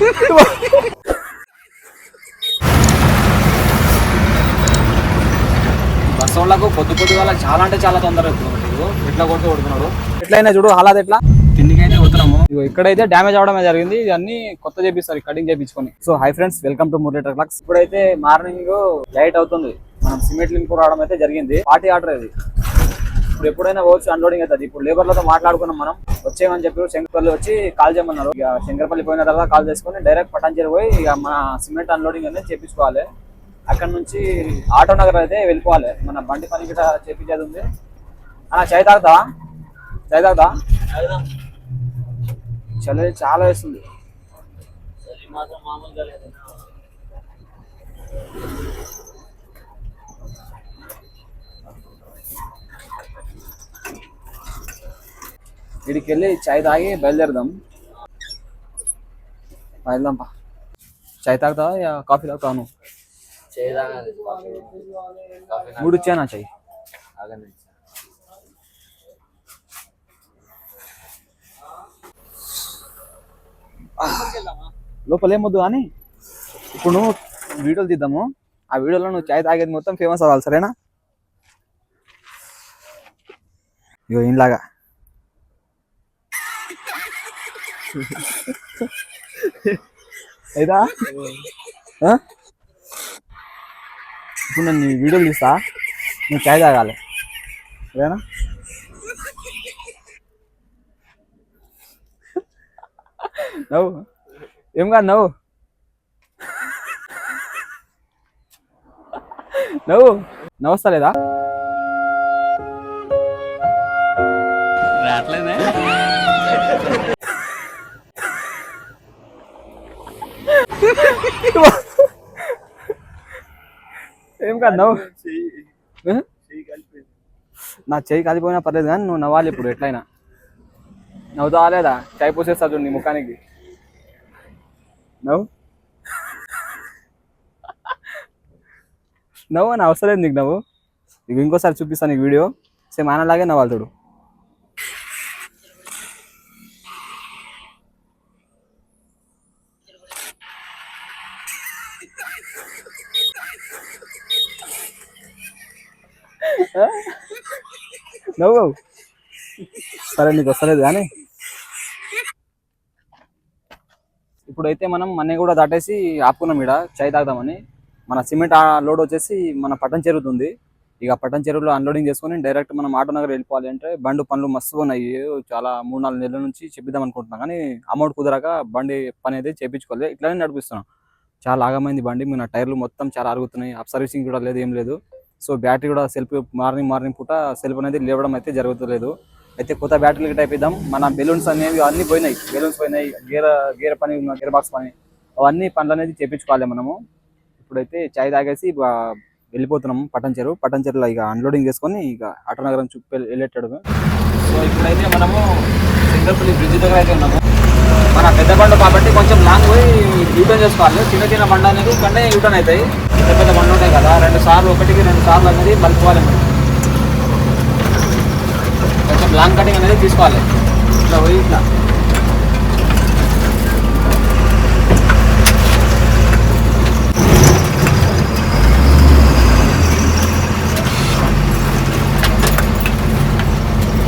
Bus వాళ్ళకు పొద్దు పొద్దు వల్ల చాలా అంటే చాలా తొందర అవుతుంది. ఎట్లా కొడుతూ కొడుతున్నాడు? ఎట్లయినా చూడు హాలాది ఎట్లా? తిండికైతే ఇగో ఇక్కడైతే డ్యామేజ్ అవడమే జరిగింది. ఇవన్నీ కొత్త చేపిస్తారు cutting చేపించుకొని. So hi friends welcome to Murali clocks ఇప్పుడైతే మార్నింగ్ లైట్ అవుతుంది. మనం సిమెంట్ లింక్ రావడం అయితే జరిగింది. పార్టీ ఆర్డర్ ఇది. ఇప్పుడు ఎప్పుడైనా పోవచ్చు అన్లోడింగ్ అవుతుంది. ఇప్పుడు లేబర్లతో మాట్లాడుకున్నాం మనం వచ్చేయమని చెప్పి శంకర్పల్లి వచ్చి కాల్ చేయమన్నారు. ఇక శంకర్పల్లి పోయిన తర్వాత కాల్ చేసుకొని డైరెక్ట్ పటాంజలి పోయి ఇక మన సిమెంట్ అన్లోడింగ్ అనేది చేపించుకోవాలి. అక్కడ నుంచి ఆటో నగర్ అయితే వెళ్ళిపోవాలి. మన బండి పని గిట్ట చేపించేది ఉంది. అన్న చాయ్ తాగుతా చాయ్ తాగుతా చలి చాలా వేస్తుంది. వీడికి వెళ్ళి చాయ్ తాగి బయలుదేరదాం. బయలుదాం పా. చాయ్ తాగుతావా? కాఫీ తాగుతావా నువ్వు? మూడు ఇచ్చానా చాయ్? లోపల ఏమొద్దు కానీ ఇప్పుడు నువ్వు వీడియోలు తీద్దాము. ఆ వీడియోలో నువ్వు చాయ్ తాగేది మొత్తం ఫేమస్ అవ్వాలి సరేనా? ఇగో ఇంలాగా అయిదా ఇప్పుడు నేను నీ వీడియోలు తీస్తా. నువ్వు చాయ్ తాగాలి. సరేనా? నవ్వు. ఏం కాదు నవ్వు. నవ్వు. నవ్వుస్తా లేదా రావట్లేదే. ఏం కాదు నవ్వు? నా చెయ్యి కాలిపోయినా పర్లేదు కానీ నువ్వు నవ్వాలి ఇప్పుడు ఎట్లయినా. నవ్వుతావా లేదా? చాయ్ పోసేస్తా చూడు నీ ముఖానికి. నవ్వు. నవ్వు అని అవసరం లేదు నీకు నవ్వు. నీకు ఇంకోసారి చూపిస్తాను నీకు వీడియో. సేమ్ ఆయనలాగే నవ్వాలి చూడు. నవ్వు సరే నీకు వస్తలేదు కానీ. ఇప్పుడైతే మనం మనీ కూడా దాటేసి ఆపుకున్నాం ఇక్కడ చాయ్ తాగుదామని. మన సిమెంట్ లోడ్ వచ్చేసి మన పట్టణ చెరువుతుంది ఇక పట్టణ చెరువులో అన్లోడింగ్ చేసుకొని డైరెక్ట్ మనం ఆటో నగర్ వెళ్ళిపోవాలి అంటే బండి పనులు మస్తు ఉన్నాయి. చాలా మూడు నాలుగు నెలల నుంచి చెప్పిద్దాం అనుకుంటున్నాం కానీ అమౌంట్ కుదరక బండి పని అయితే చేయించుకోలేదు ఇట్లానే నడిపిస్తున్నాం. చాలా ఆగమైంది బండి. మన టైర్లు మొత్తం చాలా అరుగుతున్నాయి. అప్ సర్వీసింగ్ కూడా లేదు ఏం లేదు. సో బ్యాటరీ కూడా సెల్ఫ్ మార్నింగ్ మార్నింగ్ పూట సెల్ఫ్ అనేది లేవడం అయితే జరుగుతలేదు. అయితే కొత్త బ్యాటరీలు టైప్ ఇద్దాం మన బెలూన్స్ అనేవి అన్ని పోయినాయి. బెలూన్స్ పోయినాయి. గేర్ గేర్ పని గేర్ బాక్స్ పని అవన్నీ పనులు అనేది చేపించుకోవాలి మనము. ఇప్పుడైతే చాయ్ తాగేసి వెళ్ళిపోతున్నాము పట్టణ చెరువు. పట్టణ చెరువులో ఇక అన్లోడింగ్ చేసుకొని ఇక అటో నగరం చుట్టూ వెళ్ళేటాడు. సో ఇప్పుడైతే మనము సింగర్పల్లి బ్రిడ్జ్ దగ్గర అయితే ఉన్నాము. మన పెద్ద బండ కాబట్టి కొంచెం లాంగ్ పోయి యూటర్న్ చేసుకోవాలి. చిన్న చిన్న బండ అనేది ఇక్కడనే యూటర్న్ అవుతాయి. పెద్ద పెద్ద బండ్లు ఉంటాయి కదా రెండు సార్లు ఒకటికి రెండు సార్లు అనేది మలుపుకోవాలి మనం. కొంచెం లాంగ్ కటింగ్ అనేది తీసుకోవాలి. ఇట్లా పోయి ఇట్లా.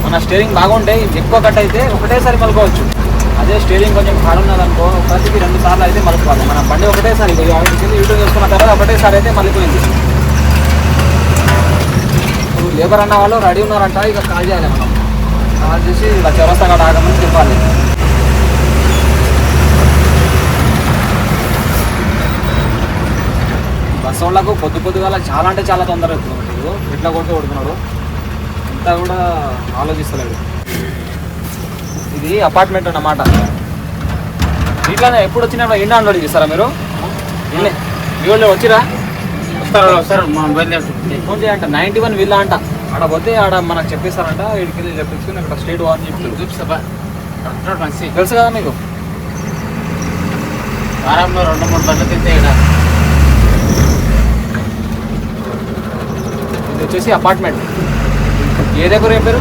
మన స్టీరింగ్ బాగుంటే ఎక్కువ కట్ అయితే ఒకటేసారి మలుకోవచ్చు అదే స్టీరింగ్ కొంచెం హార్డ్ ఉన్నదనుకో ప్రతికి రెండు సార్లు అయితే మలుపుకోవాలి. మన బండి ఒకటేసారి యూట్యూబ్ చేసుకున్న తర్వాత ఒకటేసారి అయితే మలిపోయింది. ఇప్పుడు లేబర్ అన్న వాళ్ళు రెడీ ఉన్నారంట ఇక కాల్ చేయాలి మనం. కాల్ చేసి ఇలా చౌరస్తా కాడ ఆగమని చెప్పాలి. బస్ వాళ్ళకు పొద్దు పొద్దుగాల చాలా అంటే చాలా తొందర అవుతుంది. ఇట్లా కొడుతూ కొడుతున్నాడు అంతా కూడా ఆలోచిస్తలేడు ఇది అపార్ట్మెంట్ అన్నమాట. ఇట్లానే ఎప్పుడు వచ్చినా ఇండా అన్లోడ్ చేస్తారా మీరు? మీ వాళ్ళు వచ్చిరా? వస్తారు వస్తారు? ఫోన్ చేయంట. నైన్టీ వన్ విల్లా అంట. ఆడ పోతే ఆడ మనకు చెప్పేస్తారంట ఇక్కడికి వెళ్ళి చెప్పించుకుని అక్కడ స్టేట్ వాన్ చెప్పి. చూపిస్తా తెలుసు కదా మీకు? వారంలో రెండు మూడు బండ్లు తింటే ఇది వచ్చేసి అపార్ట్మెంట్ ఏ దగ్గర ఏం పేరు?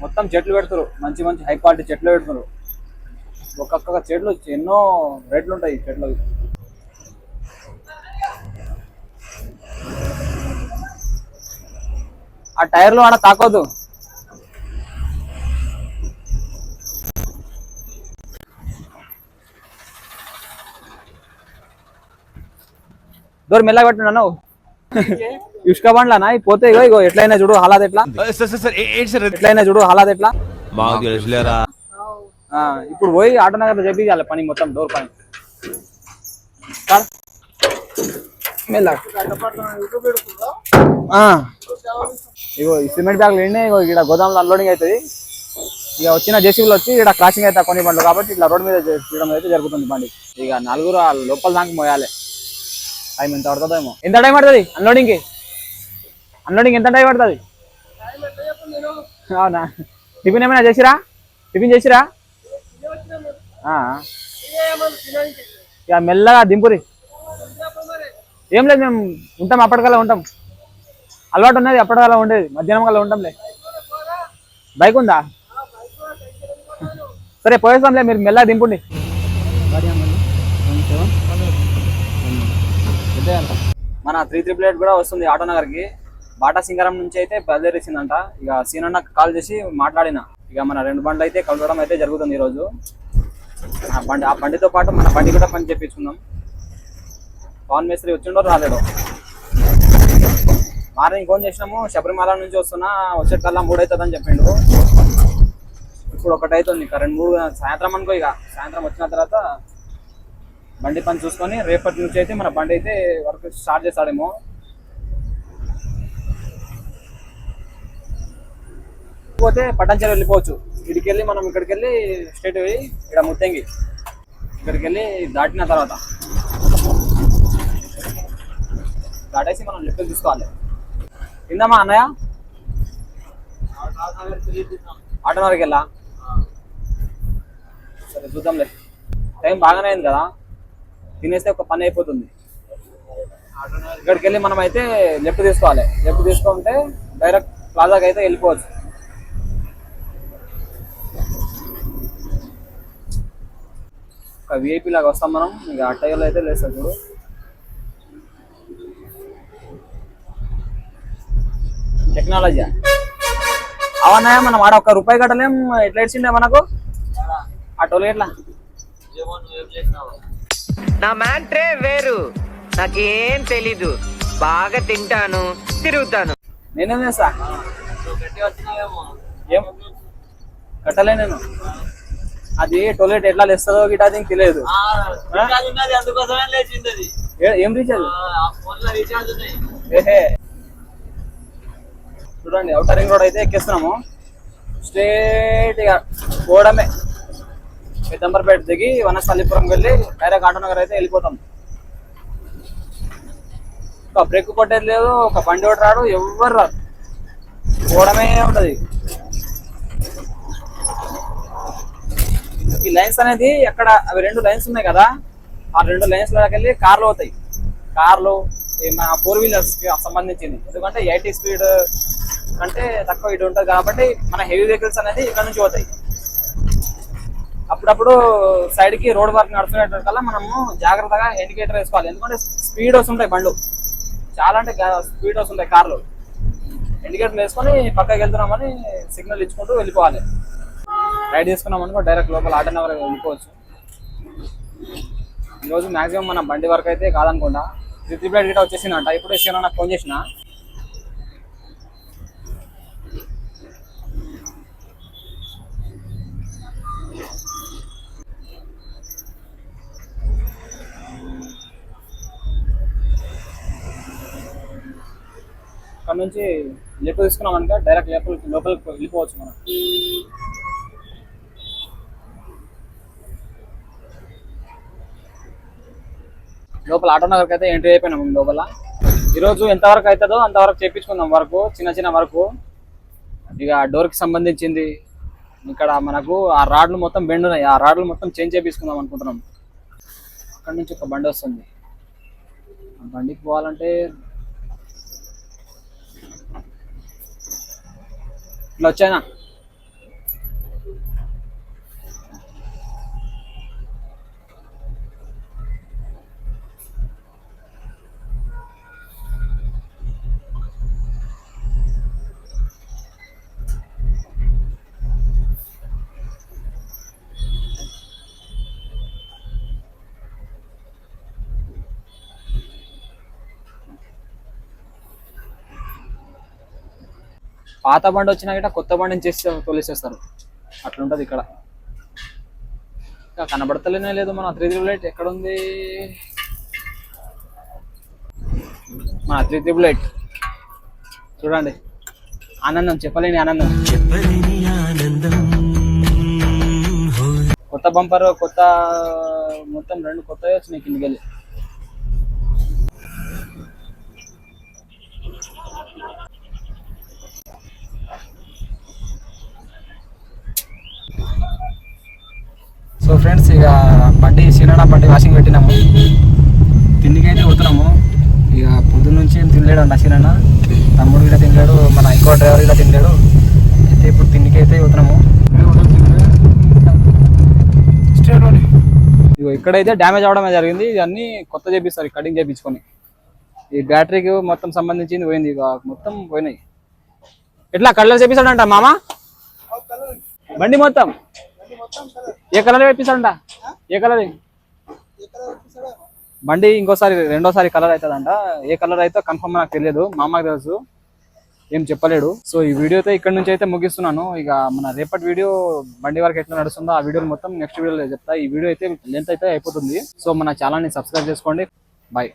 మొత్తం చెట్లు పెడతారు మంచి మంచి హై క్వాలిటీ చెట్లు పెడతారు ఒక్కొక్క చెట్లు ఎన్నో రేట్లు ఉంటాయి ఈ చెట్లు ఆ టైర్లు ఆడ తాకోదు దూరం మెల్లగా పెట్టున్నాను ఇసుక బండ్లనా? పోతే ఇగో ఇగో ఎట్లయినా చూడు హాలాద్ ఎట్లా? ఎట్లయినా చూడు హాలాద్ ఎట్లా? ఇప్పుడు పోయి ఆటో నగర్ చేపించాలి పని మొత్తం డోర్ పని. సార్. ఇగో ఈ సిమెంట్ బ్యాగ్లు ఎండి ఇగో ఇక్కడ గోదాంలో అన్లోడింగ్ అవుతుంది. ఇక వచ్చిన జేసీబీలు వచ్చి ఇక్కడ క్రాసింగ్ అవుతాయి కొన్ని బండ్లు కాబట్టి ఇట్లా రోడ్ మీద చేయడం అయితే జరుగుతుంది బండి. ఇక నలుగురు లోపల దాకా మోయాలి. టైం ఎంత పడుతుందేమో ఎంత టైం పడుతుంది అన్లోడింగ్కి అన్లోడింగ్ ఎంత టైం పడుతుంది? అవునా? టిఫిన్ ఏమైనా చేసిరా? టిఫిన్ చేసిరా? ఆ. ఇక మెల్లగా దింపురి. ఏం లేదు మేము ఉంటాం అప్పటికల్లా ఉంటాం. అలవాటు ఉన్నది అప్పటికల్లా ఉండేది. మధ్యాహ్నం కల్లా ఉంటాంలే. బైక్ ఉందా? సరే పోయేస్తాంలే మీరు మెల్లగా దింపుండి. మన త్రీ త్రీ ప్లేట్ కూడా వస్తుంది ఆటో నగర్కి. బాటా సింగారం నుంచి అయితే బయలుదేరేసిందంట. ఇక సీనన్న కాల్ చేసి మాట్లాడిన. ఇక మన రెండు బండ్లు అయితే కలవడం అయితే జరుగుతుంది ఈరోజు. ఆ బండి ఆ బండితో పాటు మన బండి కూడా పని చేపించుకుందాం. పవన్ మేస్త్రి వచ్చిండో రాలేడు మార్నింగ్ ఫోన్ చేసినాము శబరిమల నుంచి వస్తున్నా వచ్చేకల్లా మూడు అవుతుందని చెప్పిండు. ఇప్పుడు ఒకటి ఇక రెండు మూడు సాయంత్రం అనుకో ఇక. సాయంత్రం వచ్చిన తర్వాత బండి పని చూసుకొని రేపటి నుంచి అయితే మన బండి అయితే వర్క్ స్టార్ట్ చేస్తాడేమో. పోతే పట్టంచెరు వెళ్ళిపోవచ్చు. ఇక్కడికి వెళ్ళి మనం ఇక్కడికి వెళ్ళి స్ట్రేట్ పోయి ఇక్కడ ముత్తంగి ఇక్కడికి వెళ్ళి దాటిన తర్వాత దాటేసి మనం లెఫ్ట్ తీసుకోవాలి. ఇందమ్మా అన్నయ్య? ఆటోనగర్కి వెళ్ళా? సరే చూద్దాంలే. టైం బాగానే అయింది కదా? తినేస్తే ఒక పని అయిపోతుంది. ఇక్కడికి వెళ్ళి మనం అయితే లెఫ్ట్ తీసుకోవాలి. లెఫ్ట్ తీసుకుంటే డైరెక్ట్ ప్లాజాకి అయితే వెళ్ళిపోవచ్చు. ఒక విఐపి లాగా వస్తాం మనం. ఇక అట్టయ్యలో అయితే లేదు సార్ చూడు. టెక్నాలజీ అవన్నా మనం ఆడ ఒక్క రూపాయి కట్టలేం. ఎట్లా ఇచ్చిండే మనకు? ఆ టోల్ ఎట్లా నా మ్యాట్రే వేరు. నాకేం తెలీదు. బాగా తింటాను తిరుగుతాను. నేనేం చేస్తా? ఏం? కట్టలే నేను. అది టోయిలెట్ ఎట్లా లేస్తుందో గిట అది ఇంక తెలియదు. ఏ- రీఛార్జ్ చూడండి అవుటర్ రింగ్ రోడ్ అయితే ఎక్కిస్తున్నాము. స్ట్రేట్ ఇక పోవడమే పెద్దంబర్పేట దిగి వనస్థలిపురం వెళ్ళి డైరెక్ట్ ఆటోనగర్ అయితే వెళ్ళిపోతాం. ఒక బ్రేక్ కొట్టేది లేదు ఒక బండి ఒకటి రాడు ఎవ్వరు రాదు పోవడమే ఉంటది. ఈ లైన్స్ అనేది ఎక్కడ అవి రెండు లైన్స్ ఉన్నాయి కదా ఆ రెండు లైన్స్లోకి వెళ్ళి కార్లు అవుతాయి. కార్లు మన ఫోర్ వీలర్స్కి సంబంధించింది. ఎందుకంటే ఎయిటీ స్పీడ్ కంటే తక్కువ ఇటు ఉంటుంది కాబట్టి మన హెవీ వెహికల్స్ అనేది ఇక్కడ నుంచి పోతాయి. అప్పుడప్పుడు సైడ్కి రోడ్ వర్క్ నడుస్తున్నట్టు మనము జాగ్రత్తగా ఇండికేటర్ వేసుకోవాలి. ఎందుకంటే స్పీడ్ వస్తుంటాయి బండ్లు. చాలా అంటే స్పీడ్ వస్తుంటాయి కార్లు. ఇండికేటర్ వేసుకొని పక్కకి వెళ్తున్నామని సిగ్నల్ ఇచ్చుకుంటూ వెళ్ళిపోవాలి. రైడ్ చేసుకున్నాం అనుకో డైరెక్ట్ లోపల ఆటో నగర్ వెళ్ళిపోవచ్చు. ఈరోజు మాక్సిమం మన బండి వరకు అయితే కాదనుకుంటా. త్రీ ప్లేట్ గిట్ట వచ్చేసిందంట. ఇప్పుడు ఇచ్చిన నాకు ఫోన్ చేసిన? అక్కడ నుంచి లెఫ్ట్ తీసుకున్నాం అనుకో డైరెక్ట్ లోపలికి లోపలికి వెళ్ళిపోవచ్చు మనం. లోపల ఆటో నగర్కి అయితే ఎంట్రీ అయిపోయినాం లోపల. ఈరోజు ఎంతవరకు అవుతుందో అంతవరకు చేపించుకుందాం వరకు చిన్న చిన్న వరకు. ఇక డోర్కి సంబంధించింది. ఇక్కడ మనకు ఆ రాడ్లు మొత్తం బెండ్ ఉన్నాయి. ఆ రాడ్లు మొత్తం చేంజ్ చేపించుకుందాం అనుకుంటున్నాం. అక్కడి నుంచి ఒక బండి వస్తుంది. ఆ బండికి పోవాలంటే ఇట్లా వచ్చాయినా పాత బండి వచ్చినా గిట్ట కొత్త బండిని చేసి తోలేసేస్తారు. అట్లుంటది ఇక్కడ. ఇంకా కనబడతలేనే లేదు మన త్రీ త్రిబుల్ ఎయిట్ ఎక్కడ ఉంది మన త్రీ త్రిబుల్ ఎయిట్. చూడండి. ఆనందం చెప్పలేని ఆనందం. కొత్త బంపర్ కొత్త మొత్తం రెండు కొత్తవి వచ్చినాయి కిందికి వెళ్ళి సో ఫ్రెండ్స్ ఇక బండి సీనన్న బండి వాషింగ్ పెట్టినాము. తిండికైతే పోతున్నాము. ఇక పొద్దున్న నుంచి ఏం తినలేడు అన్న సీనన్న. తమ్ముడు ఇలా తినలేడు మన ఇంకో డ్రైవర్ ఇలా తినలేడు. అయితే ఇప్పుడు తిండికైతే పోతున్నాము. ఇగో ఇక్కడైతే డ్యామేజ్ అవడమే జరిగింది. ఇది కొత్త చేపిస్తారు కటింగ్ చేపించుకొని. ఈ బ్యాటరీకి మొత్తం సంబంధించింది పోయింది. ఇక మొత్తం పోయినాయి. ఎట్లా కలర్ చేపిస్తాడంట మామ? బండి మొత్తం. ఏ కలర్ వేపిస్తాడంట ఏ కలర్ బండి ఇంకోసారి రెండోసారి కలర్ అవుతుందంట. ఏ కలర్ అయితే కన్ఫర్మ్ నాకు తెలియదు. మా అమ్మకి తెలుసు. ఏం చెప్పలేడు. సో ఈ వీడియో అయితే ఇక్కడ నుంచి అయితే ముగిస్తున్నాను. ఇక మన రేపటి వీడియో బండి వరకు ఎట్లా నడుస్తుందో ఆ వీడియో మొత్తం నెక్స్ట్ వీడియోలో చెప్తా. ఈ వీడియో అయితే లెంత్ అయితే అయిపోతుంది. సో మన ఛానల్ని సబ్స్క్రైబ్ చేసుకోండి. బాయ్